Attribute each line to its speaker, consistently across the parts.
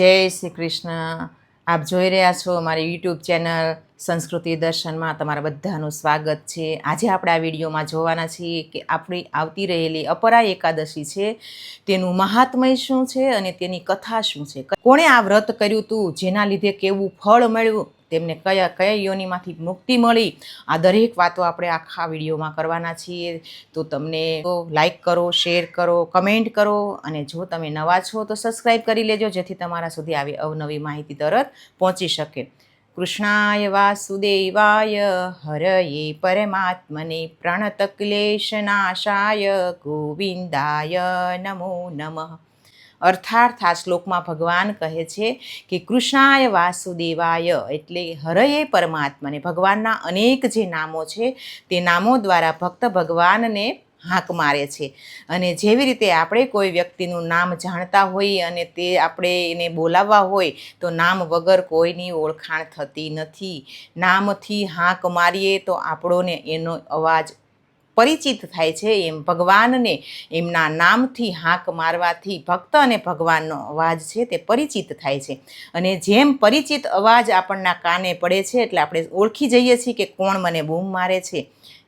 Speaker 1: જય શ્રી કૃષ્ણ. આપ જોઈ રહ્યા છો મારી યુટ્યુબ ચેનલ સંસ્કૃતિ દર્શનમાં. તમારા બધાનું સ્વાગત છે. આજે આપણે આ વિડીયોમાં જોવાના છીએ કે આપણી આવતી રહેલી અપરા એકાદશી છે, તેનું મહાત્મય શું છે અને તેની કથા શું છે. કોણે આ વ્રત કર્યું હતું જેના લીધે કેવું ફળ મળ્યું? તેમને કયા કયા યોનિમાંથી મુક્તિ મળી? આ દરેક વાતો આપણે આખા વિડીયોમાં કરવાના છીએ. તો તમને લાઈક કરો શેર કરો કમેન્ટ કરો અને જો તમે નવા છો તો સબસ્ક્રાઈબ કરી લેજો, જેથી તમારા સુધી આવી અવનવી માહિતી તરત પહોંચી શકે. કૃષ્ણાય વાસુદેવાય, હરયે પરમાત્મને પ્રણતક્લેશનાશાય ગોવિંદાય નમો નમઃ. અર્થાર્થ આ શ્લોકમાં ભગવાન કહે છે કે કૃષ્ણાય વાસુદેવાય એટલે હરયે પરમાત્માને. ભગવાનના અનેક જે નામો છે, તે નામો દ્વારા ભક્ત ભગવાનને હાંક મારે છે. અને જેવી રીતે આપણે કોઈ વ્યક્તિનું નામ જાણતા હોઈએ અને તે આપણે એને બોલાવવા હોય, તો નામ વગર કોઈની ઓળખાણ થતી નથી. નામથી હાંક મારીએ તો આપણોને એનો અવાજ પરિચિત થાય છે એમ ભગવાનને એમના નામથી હાંક મારવાથી ભક્ત અને ભગવાનનો અવાજ છે તે પરિચિત થાય છે. અને જેમ પરિચિત અવાજ આપણના કાને પડે છે એટલે આપણે ઓળખી જઈએ છીએ કે કોણ મને બૂમ મારે છે.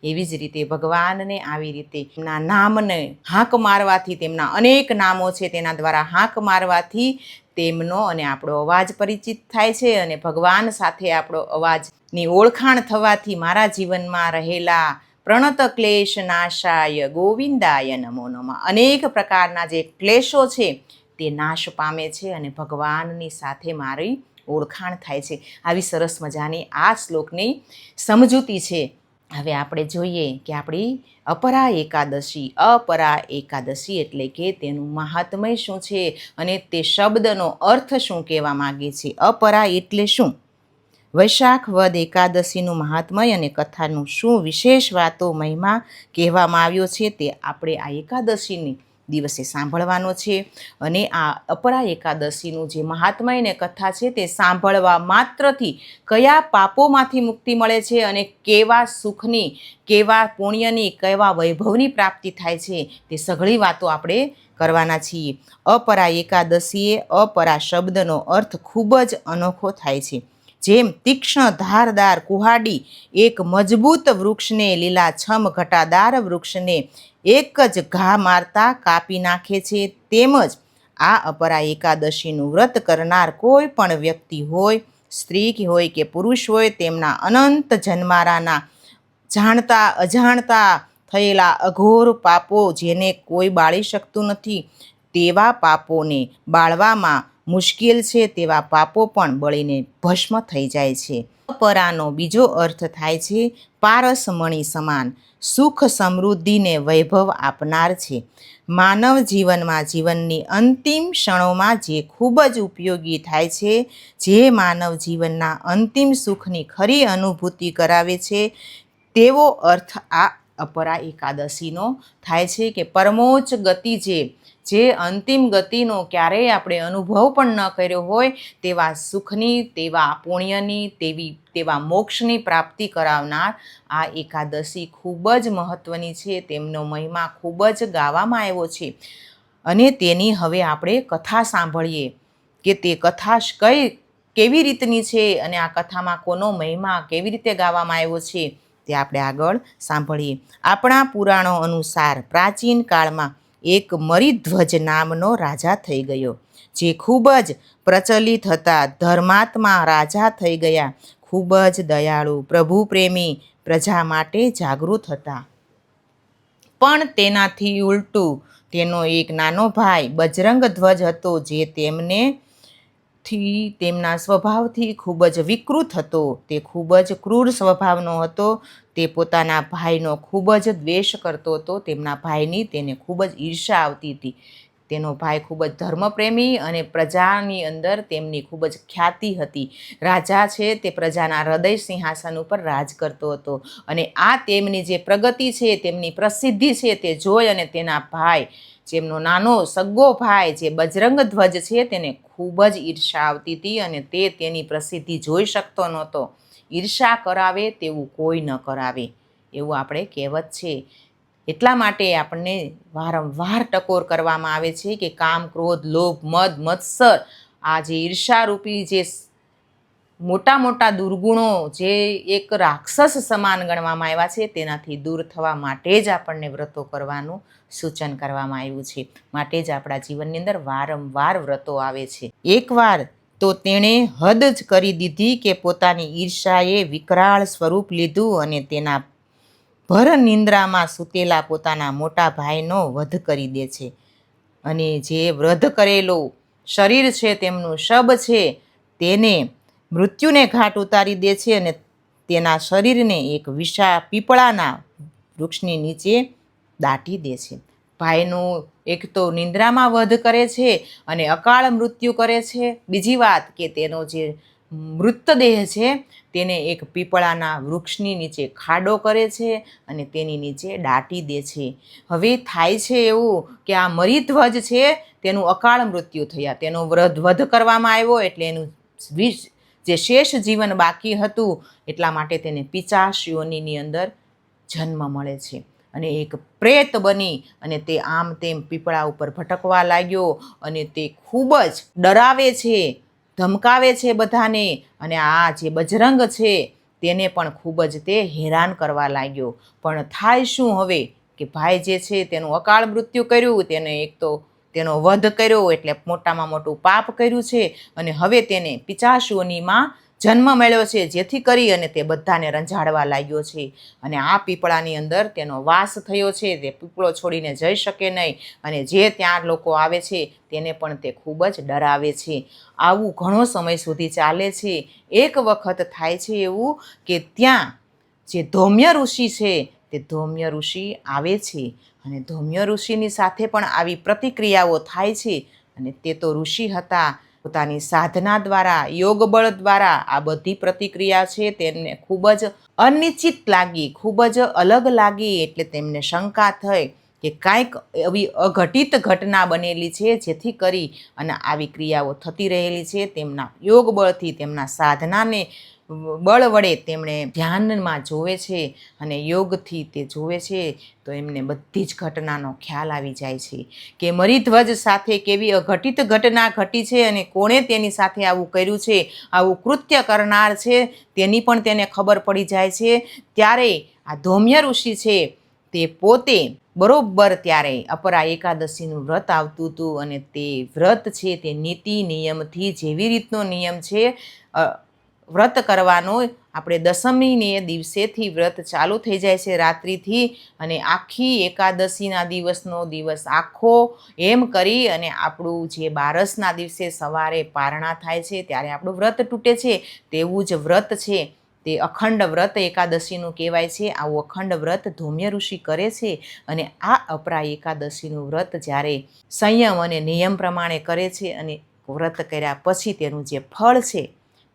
Speaker 1: એવી જ રીતે ભગવાનને આવી રીતે એમના નામને હાંક મારવાથી તેમના અનેક નામો છે તેના દ્વારા હાંક મારવાથી તેમનો અને આપણો અવાજ પરિચિત થાય છે અને ભગવાન સાથે આપણો અવાજની ઓળખાણ થવાથી મારા જીવનમાં રહેલા પ્રણત ક્લેશ નાશાય ગોવિંદાય નમો નમઃ. અનેક પ્રકારના જે ક્લેશો છે, તે નાશ પામે છે અને ભગવાનની સાથે મારી ઓળખાણ થાય છે. આવી સરસ મજાની આ શ્લોકની સમજૂતી છે. હવે આપણે જોઈએ કે આપણી અપરા એકાદશી અપરા એકાદશી એટલે કે તેનું મહાત્મય શું છે અને તે શબ્દનો અર્થ શું કહેવા માગે છે? અપરા એટલે શું? વૈશાખ વદ એકાદશીનું મહાત્મય અને કથાનું શું વિશેષ વાતો મહિમા કહેવામાં આવ્યો છે તે આપણે આ એકાદશીની દિવસે સાંભળવાનો છે. અને આ અપરા એકાદશીનું જે મહાત્મય અને કથા છે તે સાંભળવા માત્રથી કયા પાપોમાંથી મુક્તિ મળે છે અને કેવા સુખની, કેવા પુણ્યની, કેવા વૈભવની પ્રાપ્તિ થાય છે તે સઘળી વાતો આપણે કરવાના છીએ. અપરા એકાદશીએ અપરા શબ્દનો અર્થ ખૂબ જ અનોખો થાય છે. જેમ તીક્ષ્ણ ધારદાર કુહાડી એક મજબૂત વૃક્ષને લીલાછમ ઘટાદાર વૃક્ષને એક જ ઘા મારતા કાપી નાખે છે, તેમજ આ અપરા એકાદશીનું વ્રત કરનાર કોઈ પણ વ્યક્તિ હોય, સ્ત્રી હોય કે પુરુષ હોય, તેમના અનંત જન્મારાના જાણતા, અજાણતા થયેલા અઘોર પાપો જેને કોઈ બાળી શકતું નથી, તેવા પાપોને બાળવામાં મુશ્કેલ છે તેવા પાપો પણ બળીને ભસ્મ થઈ જાય છે. પરાનો બીજો અર્થ થાય છે પારસમણી સમાન, સુખ સમૃદ્ધિને વૈભવ આપનાર છે. માનવ જીવનમાં જીવનની અંતિમ ક્ષણોમાં જે ખૂબ જ ઉપયોગી થાય છે, જે માનવ જીવનના અંતિમ સુખની ખરી અનુભૂતિ કરાવે છે, તેવો અર્થ આ અપરા એકાદશીનો થાય છે કે પરમોચ્ચ ગતિ જે જે અંતિમ ગતિનો ક્યારેય આપણે અનુભવ પણ ન કર્યો હોય, તેવા સુખની, તેવા પુણ્યની, તેવી, તેવા મોક્ષની પ્રાપ્તિ કરાવનાર આ એકાદશી ખૂબ જ મહત્ત્વની છે, તેમનો મહિમા ખૂબ જ ગાવામાં આવ્યો છે. અને તેની હવે આપણે કથા સાંભળીએ કે તે કથા કઈ, કેવી રીતની છે અને આ કથામાં કોનો મહિમા કેવી રીતે ગાવામાં આવ્યો છે તે આપણે આગળ સાંભળીએ. આપણા પુરાણો અનુસાર પ્રાચીન કાળમાં એક મરિધ્વજ નામનો રાજા થઈ ગયો, જે ખૂબ જ પ્રચલિત હતા. ધર્માત્મા રાજા થઈ ગયા. ખૂબ જ દયાળુ, પ્રભુ પ્રેમી, પ્રજા માટે જાગૃત હતા. પણ તેનાથી ઉલટું તેનો એક નાનો ભાઈ, બજરંગ ધ્વજ હતો, જે તેમને થી તેમના સ્વભાવથી ખૂબ જ વિકૃત હતો. તે ખૂબ જ ક્રૂર સ્વભાવનો હતો. તે પોતાના ભાઈનો ખૂબ જ દ્વેષ કરતો હતો. તેમના ભાઈની તેને ખૂબ જ ઈર્ષા આવતી હતી. તેનો ભાઈ ખૂબ જ ધર્મપ્રેમી અને પ્રજાની અંદર તેમની ખૂબ જ ખ્યાતિ હતી. રાજા છે તે પ્રજાના હૃદય સિંહાસન ઉપર રાજ કરતો હતો અને આ તેમની જે પ્રગતિ છે, તેમની પ્રસિદ્ધિ છે તે જોઈ અને તેના ભાઈ, જેમનો નાનો સગ્ગો ભાઈ જે બજરંગ ધ્વજ છે તેને ખૂબ જ ઈર્ષા આવતી હતી અને તે તેની પ્રસિદ્ધિ જોઈ શકતો નહોતો. ઈર્ષા કરાવે તેવું કોઈ ન કરાવે. એવું આપણે કહેવત છે. એટલા માટે આપણને વારંવાર ટકોર કરવામાં આવે છે કે કામ, ક્રોધ, લોભ, મદ, મત્સર, આ જે ઈર્ષારૂપી જે મોટા મોટા દુર્ગુણો જે એક રાક્ષસ સમાન ગણવામાં આવ્યા છે, તેનાથી દૂર થવા માટે જ આપણને વ્રતો કરવાનું સૂચન કરવામાં આવ્યું છે. માટે જ આપણા જીવનની અંદર વારંવાર વ્રતો આવે છે. એકવાર તો તેણે હદ જ કરી દીધી કે પોતાની ઈર્ષાએ વિકરાળ સ્વરૂપ લીધું અને તેના ભર નિંદ્રામાં સૂતેલા પોતાના મોટા ભાઈનો વધ કરી દે છે. અને જે વધ કરેલું શરીર છે, તેમનું શબ છે, તેને મૃત્યુને ઘાટ ઉતારી દે છે અને તેના શરીરને એક વિશા પીપળાના વૃક્ષની નીચે દાટી દે છે. ભાઈનું એક તો નિંદ્રામાં વધ કરે છે અને અકાળ મૃત્યુ કરે છે. બીજી વાત કે તેનો જે મૃતદેહ છે, તેને એક પીપળાના વૃક્ષની નીચે ખાડો કરે છે અને તેની નીચે દાટી દે છે. હવે થાય છે એવું કે આ મરીધ્વજ છે, તેનું અકાળ મૃત્યુ થયા. તેનો વ્રધ વધ કરવામાં આવ્યો એટલે એનું વિષ જે શેષ જીવન બાકી હતું, એટલા માટે તેને પિચાશ અંદર જન્મ મળે છે. અને એક પ્રેત બની અને તે આમ તેમ પીપળા ઉપર ભટકવા લાગ્યો અને તે ખૂબ જ ડરાવે છે. ધમકાવે છે બધાને અને આ જે બજરંગ છે તેને પણ ખૂબ જ તે હેરાન કરવા લાગ્યો. પણ થાય શું હવે કે ભાઈ જે છે તેનું અકાળ મૃત્યુ કર્યું, તેને એક તો તેનો વધ કર્યો એટલે મોટામાં મોટું પાપ કર્યું છે અને હવે તેને પિચાશુઓનીમાં જન્મ મેળ્યો છે, જેથી કરી અને તે બધાને રંજાડવા લાગ્યો છે. અને આ પીપળાની અંદર તેનો વાસ થયો છે, તે પીપળો છોડીને જઈ શકે નહીં અને જે ત્યાં લોકો આવે છે, તેને પણ તે ખૂબ જ ડરાવે છે. આવું ઘણો સમય સુધી ચાલે છે. એક વખત થાય છે એવું કે ત્યાં જે ધૌમ્ય ઋષિ છે, તે ધૌમ્ય ઋષિ આવે છે. અને ધૌમ્ય ઋષિની સાથે પણ આવી પ્રતિક્રિયાઓ થાય છે. અને તે તો ઋષિ હતા. પોતાની સાધના દ્વારા યોગ બળ દ્વારા આ બધી પ્રતિક્રિયા છે તેમને ખૂબ જ અનિશ્ચિત લાગી, ખૂબ જ અલગ લાગી એટલે તેમને શંકા થઈ કે કાંઈક એવી અઘટિત ઘટના બનેલી છે જેથી કરી અને આવી ક્રિયાઓ થતી રહેલી છે તેમના યોગ બળથી તેમના સાધનાને બળ વડે તેમણે ધ્યાનમાં જોવે છે અને યોગથી તે જોવે છે, તો એમને બધી જ ઘટનાનો ખ્યાલ આવી જાય છે કે મરિધ્વજ સાથે કેવી અઘટિત ઘટના ઘટી છે અને કોણે તેની સાથે આવું કર્યું છે, આવું કૃત્ય કરનાર છે, તેની પણ તેને ખબર પડી જાય છે. ત્યારે આ ધૌમ્ય ઋષિ છે તે પોતે બરોબર ત્યારે અપરા એકાદશીનું વ્રત આવતું હતું અને તે વ્રત છે તે નીતિ નિયમથી જેવી રીતનો નિયમ છે વ્રત કરવાનો આપણે દસમીને દિવસેથી વ્રત ચાલુ થઈ જાય છે રાત્રિથી અને આખી એકાદશીના દિવસનો દિવસ આખો એમ કરી અને આપણું જે બારસના દિવસે સવારે પારણા થાય છે, ત્યારે આપણું વ્રત તૂટે છે. તેવું જ વ્રત છે. તે અખંડ વ્રત એકાદશીનું કહેવાય છે. આવું અખંડ વ્રત ધૌમ્ય ઋષિ કરે છે અને આ અપરા એકાદશીનું વ્રત જ્યારે સંયમ અને નિયમ પ્રમાણે કરે છે અને વ્રત કર્યા પછી તેનું જે ફળ છે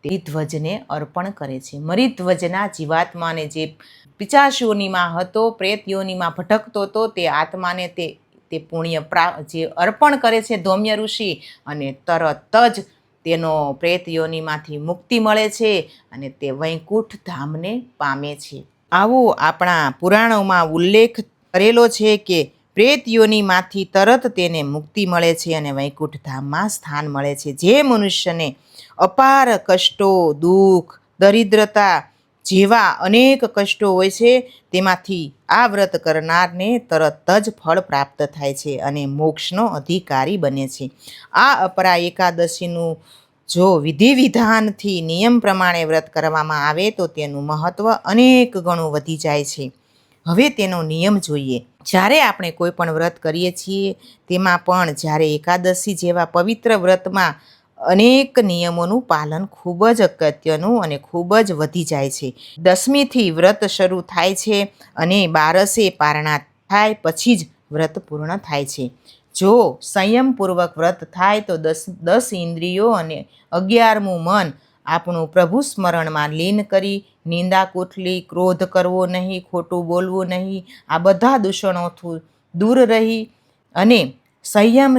Speaker 1: તે ધ્વજને અર્પણ કરે છે. મરિધ્વજના જીવાત્માને જે પિચાશયોનીમાં હતો પ્રેત યોનીમાં ભટકતો હતો, તે આત્માને તે તે પુણ્ય પ્રા, જે અર્પણ કરે છે ધૌમ્ય ઋષિ અને તરત જ તેનો પ્રેત યોનિમાંથી મુક્તિ મળે છે અને તે વૈકુંઠ ધામને પામે છે. આવો આપણા પુરાણોમાં ઉલ્લેખ કરેલો છે કે પ્રેત યોનિમાંથી તરત તેને મુક્તિ મળે છે અને વૈકુંઠ ધામમાં સ્થાન મળે છે. જે મનુષ્યને અપાર કષ્ટો, દુઃખ, દરિદ્રતા જેવા અનેક કષ્ટો હોય છે, તેમાંથી આ વ્રત કરનારને તરત જ ફળ પ્રાપ્ત થાય છે અને મોક્ષનો અધિકારી બને છે. આ અપરા એકાદશીનું જો વિધિ વિધાનથી નિયમ પ્રમાણે વ્રત કરવામાં આવે, તો તેનું મહત્ત્વ અનેક ગણું વધી જાય છે. હવે તેનો નિયમ જોઈએ. જ્યારે આપણે કોઈ પણ વ્રત કરીએ છીએ, તેમાં પણ જ્યારે એકાદશી જેવા પવિત્ર વ્રતમાં અનેક નિયમોનું પાલન ખૂબ જ અગત્યનું અને ખૂબ જ વધી જાય છે. દસમીથી વ્રત શરૂ થાય છે અને બારસે પારણા થાય, પછી જ વ્રત પૂર્ણ થાય છે. જો સંયમપૂર્વક વ્રત થાય તો દસ દસ ઇન્દ્રિયો અને અગિયારમું મન આપણું પ્રભુ સ્મરણમાં લીન કરી, નિંદા કુથલી ક્રોધ કરવો નહીં, ખોટું બોલવું નહીં, આ બધા દૂષણોથી દૂર રહી અને સંયમ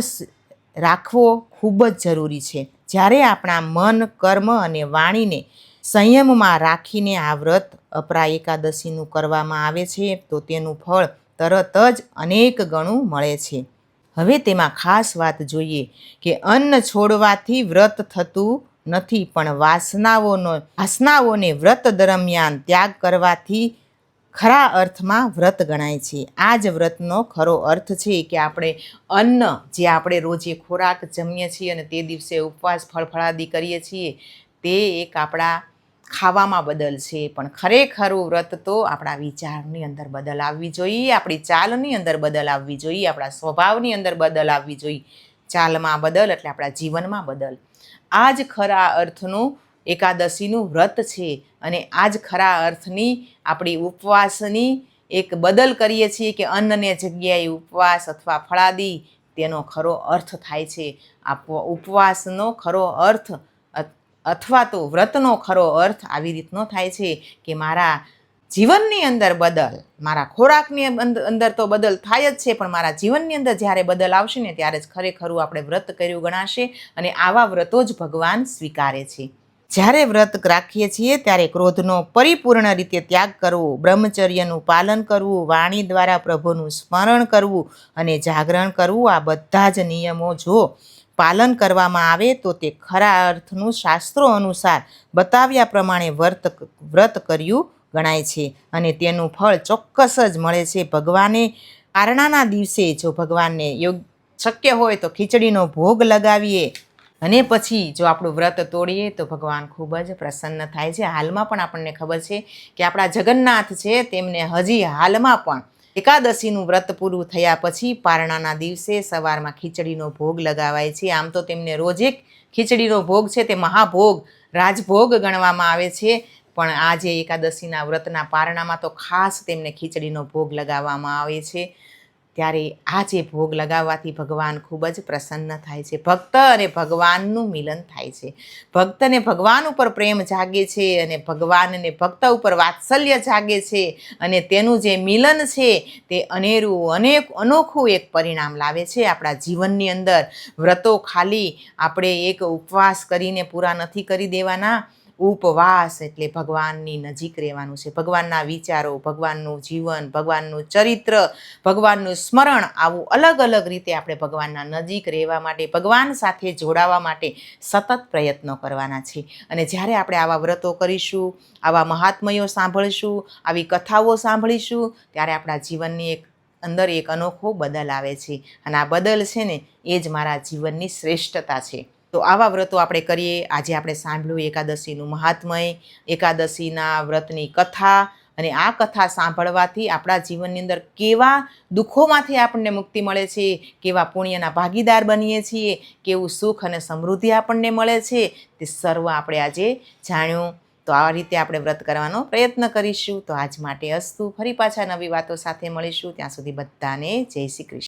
Speaker 1: રાખવો ખૂબ જ જરૂરી છે. જ્યારે આપણા મન, કર્મ અને વાણીને સંયમમાં રાખીને આ વ્રત અપરા એકાદશીનું કરવામાં આવે છે, તો તેનું ફળ તરત જ અનેક ગણું મળે છે. હવે તેમાં ખાસ વાત જોઈએ કે અન્ન છોડવાથી વ્રત થતું નથી, પણ વાસનાઓનો, વાસનાઓને વ્રત દરમિયાન ત્યાગ કરવાથી ખરા અર્થમાં વ્રત ગણાય છે. આ જ વ્રતનો ખરો અર્થ છે કે આપણે અન્ન જે આપણે રોજે ખોરાક જમીએ છીએ અને તે દિવસે ઉપવાસ ફળફળાદી કરીએ છીએ, તે એક આપણા ખાવામાં બદલ છે. પણ ખરેખરું વ્રત તો આપણા વિચારની અંદર બદલ આવવી જોઈએ, આપણી ચાલની અંદર બદલ આવવી જોઈએ, આપણા સ્વભાવની અંદર બદલ આવવી જોઈએ. ચાલમાં બદલ એટલે આપણા જીવનમાં બદલ. આ જ ખરા અર્થનું એકાદશીનું વ્રત છે અને આ જ ખરા અર્થની આપણી ઉપવાસની એક બદલ કરીએ છીએ કે અન્નને જગ્યાએ ઉપવાસ અથવા ફળાદી, તેનો ખરો અર્થ થાય છે. આ ઉપવાસનો ખરો અર્થ અથવા તો વ્રતનો ખરો અર્થ આવી રીતનો થાય છે કે મારા જીવનની અંદર બદલ, મારા ખોરાકની અંદર તો બદલ થાય જ છે, પણ મારા જીવનની અંદર જ્યારે બદલ આવશે ને ત્યારે જ ખરેખરું આપણે વ્રત કર્યું ગણાશે અને આવા વ્રતો જ ભગવાન સ્વીકારે છે. જ્યારે વ્રત રાખીએ છીએ ત્યારે ક્રોધનો પરિપૂર્ણ રીતે ત્યાગ કરવો, બ્રહ્મચર્યનું પાલન કરવું, વાણી દ્વારા પ્રભુનું સ્મરણ કરવું અને જાગરણ કરવું, આ બધા જ નિયમો જો પાલન કરવામાં આવે તો તે ખરા અર્થનું શાસ્ત્રો અનુસાર બતાવ્યા પ્રમાણે વ્રત વ્રત કર્યું ગણાય છે અને તેનું ફળ ચોક્કસ જ મળે છે. ભગવાને પારણાના દિવસે જો ભગવાનને યોગ શક્ય હોય તો ખીચડીનો ભોગ લગાવીએ. અને પછી જો આપણું વ્રત તોડીએ તો ભગવાન ખૂબ જ પ્રસન્ન થાય છે. હાલમાં પણ આપણને ખબર છે કે આપણા જગન્નાથ છે તેમને હજી હાલમાં પણ એકાદશીનું વ્રત પૂરું થયા પછી પારણાના દિવસે સવારમાં ખીચડીનો ભોગ લગાવાય છે. આમ તો તેમને રોજે ખીચડીનો ભોગ છે તે મહાભોગ, રાજભોગ ગણવામાં આવે છે. પણ આજે એકાદશીના વ્રતના પારણામાં તો ખાસ તેમને ખીચડીનો ભોગ લગાવવામાં આવે છે. ત્યારે આ જે ભોગ લગાવવાથી ભગવાન ખૂબ જ પ્રસન્ન થાય છે. ભક્ત અને ભગવાનનું મિલન થાય છે. ભક્તને ભગવાન ઉપર પ્રેમ જાગે છે અને ભગવાનને ભક્ત ઉપર વાત્સલ્ય જાગે છે અને તેનું જે મિલન છે તે અનેરું અનેક અનોખું એક પરિણામ લાવે છે. આપણા જીવનની અંદર વ્રતો ખાલી આપણે એક ઉપવાસ કરીને પૂરા નથી કરી દેવાના. ઉપવાસ એટલે ભગવાનની નજીક રહેવાનું છે. ભગવાનના વિચારો, ભગવાનનું જીવન, ભગવાનનું ચરિત્ર, ભગવાનનું સ્મરણ આવું અલગ અલગ રીતે આપણે ભગવાનના નજીક રહેવા માટે, ભગવાન સાથે જોડાવા માટે સતત પ્રયત્નો કરવાના છે અને જ્યારે આપણે આવા વ્રતો કરીશું, આવા મહાત્મયો સાંભળીશું, આવી કથાઓ સાંભળીશું, ત્યારે આપણા જીવનની એક અંદર એક અનોખો બદલ આવે છે. અને આ બદલ છે ને, એ જ મારા જીવનની શ્રેષ્ઠતા છે. તો આવા વ્રતો આપણે કરીએ. આજે આપણે સાંભળ્યું એકાદશીનું મહાત્મય, એકાદશીના વ્રતની કથા અને આ કથા સાંભળવાથી આપણા જીવનની અંદર કેવા દુઃખોમાંથી આપણને મુક્તિ મળે છે, કેવા પુણ્યના ભાગીદાર બનીએ છીએ, કેવું સુખ અને સમૃદ્ધિ આપણને મળે છે, તે સર્વ આપણે આજે જાણ્યું. તો આ રીતે આપણે વ્રત કરવાનો પ્રયત્ન કરીશું. તો આજ માટે અસ્તુ. ફરી પાછા નવી વાતો સાથે મળીશું. ત્યાં સુધી બધાને જય શ્રી કૃષ્ણ.